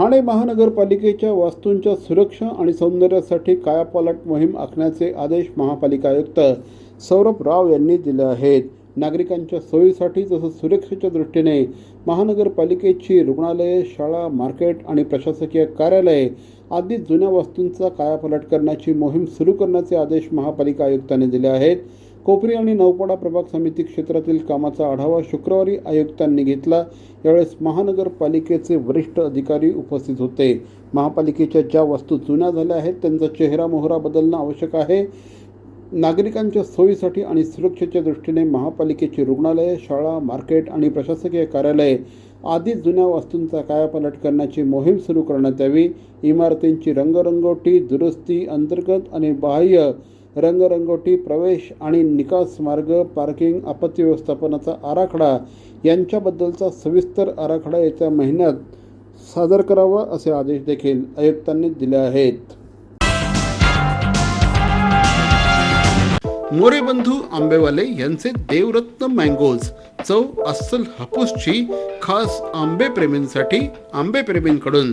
ठाणे महानगरपालिकेच्या वास्तूंच्या सुरक्षा आणि सौंदर्यासाठी कायापालट मोहीम आखण्याचे आदेश महापालिका आयुक्त सौरभ राव यांनी दिले आहेत. नागरिकांच्या सोयीसाठी तसंच सुरक्षेच्या दृष्टीने महानगरपालिकेची रुग्णालये शाळा मार्केट आणि प्रशासकीय कार्यालये आदी जुन्या वस्तूंचा कायापालट करण्याची मोहीम सुरू करण्याचे आदेश महापालिका आयुक्तांनी दिले आहेत. कोपरी आणि नौपाडा प्रभाग समिती क्षेत्रातील कामाचा आढावा शुक्रवारी आयुक्तांनी घेतला. यावेळेस महानगरपालिकेचे वरिष्ठ अधिकारी उपस्थित होते. महापालिकेच्या ज्या वस्तू जुन्या झाल्या आहेत त्यांचा चेहरा मोहरा बदलणं आवश्यक आहे. नागरिकांच्या सोयीसाठी आणि सुरक्षेच्या दृष्टीने महापालिकेची रुग्णालये शाळा मार्केट आणि प्रशासकीय कार्यालये आदी जुन्या वस्तूंचा कायापालट करण्याची मोहीम सुरू करण्यात यावी. इमारतींची रंगरंगोटी दुरुस्ती अंतर्गत आणि बाह्य रंगरंगोटी प्रवेश आणि निकास मार्ग पार्किंग आपत्ती व्यवस्थापनाचा आराखडा यांच्याबद्दलचा सविस्तर आराखडा येत्या महिन्यात सादर करावा असे आदेश देखील आयुक्तांनी दिले आहेत. मोरे बंधू आंबेवाले यांचे देवरत्न मँगोज चव अस्सल हापूसची खास आंबे प्रेमींसाठी आंबे प्रेमींकडून